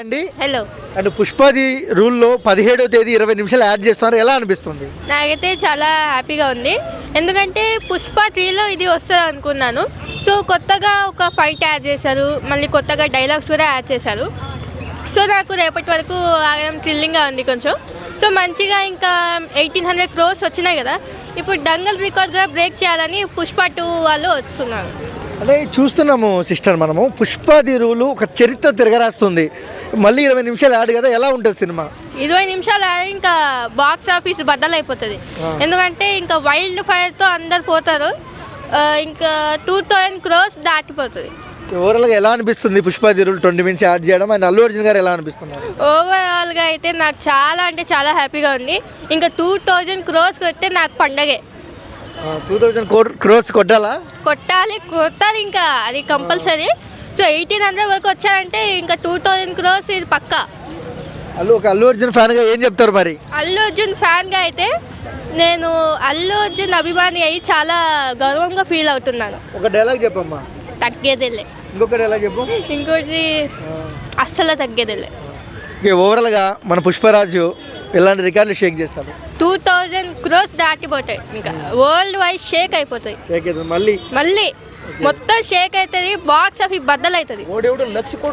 అండి? Hello. And పుష్పాది రూల్లో పదిహేడవ తేదీ ఇరవై నిమిషాలు యాడ్ చేస్తున్నారు. ఎలా అనిపిస్తుంది? నాకైతే చాలా హ్యాపీగా ఉంది. ఎందుకంటే పుష్ప త్రీలో ఇది వస్తుంది అనుకున్నాను. సో కొత్తగా ఒక ఫైట్ యాడ్ చేశారు. మళ్ళీ కొత్తగా డైలాగ్స్ కూడా యాడ్ చేశారు. సో నాకు రేపటి వరకు ఆగడం థ్రిల్లింగ్గా ఉంది కొంచెం. సో మంచిగా ఇంకా ఎయిటీన్ హండ్రెడ్ క్రోర్స్ వచ్చినాయి కదా. ఇప్పుడు డంగల్ రికార్డ్ కూడా బ్రేక్ చేయాలని పుష్ప టూ వాళ్ళు వస్తున్నారు. అంటే చూస్తున్నాము సిస్టర్ మనము. పుష్పాది రూలు ఒక చరిత్ర తిరగరాస్తుంది. మళ్ళీ ఇరవై నిమిషాలు యాడ్ కదా ఎలా ఉంటుంది సినిమా? ఇరవై నిమిషాలు ఆడి ఇంకా బాక్స్ ఆఫీస్ బద్దలైపోతుంది. ఎందుకంటే ఇంకా వైల్డ్ ఫైర్తో అందరు పోతారు. ఇంకా టూ థౌజండ్ క్రోర్స్ దాటిపోతుంది. ఓవరాల్గా ఎలా అనిపిస్తుంది పుష్పాది రూల్ ట్వంటీ మినిట్స్ యాడ్ చేయడం? అండ్ అల్లు అర్జున్ గారు ఎలా అనిపిస్తున్నారు? ఓవరాల్గా అయితే నాకు చాలా అంటే చాలా హ్యాపీగా ఉంది. ఇంకా టూ థౌజండ్ క్రోర్స్ కొడితే నాకు పండగే. టూ థౌజండ్ క్రోర్స్ కొట్టాలా? కొట్టాలి కొట్టాలి ఇంకా. అది కంపల్సరీ సో ఎయిటీన్ హండ్రెడ్ వరకు వచ్చారంటే ఇంకా టూ థౌజండ్ క్రోర్స్ ఇది పక్కా. అల్లు ఒక అల్లు అర్జున్ ఫ్యాన్గా ఏం చెప్తారు మరి? అల్లు అర్జున్ ఫ్యాన్గా అయితే నేను అల్లు అర్జున్ అభిమాని అయ్యి చాలా గర్వంగా ఫీల్ అవుతున్నాను. ఒక డైలాగ్ చెప్పమ్మా. తగ్గేదేలే. ఇంకొక డైలాగ్ చెప్పు. ఇంకోటి అస్సలు తగ్గేదేలే. ఓకే ఓవరాల్గా మన పుష్పరాజు ఇలాంటి రికార్డులు షేక్ చేస్తారు టూ థౌజండ్ క్రోర్స్ దాటిపోతాయి. ఇంకా వరల్డ్ వైడ్ షేక్ అయిపోతాయి. షేక్ అవుతుంది మళ్ళీ? మళ్ళీ. మొత్తం షేక్ అవుతుంది బాక్స్ ఆఫీస్ బద్దలవుతుంది ఓడేవుడు లక్ష కోట్లు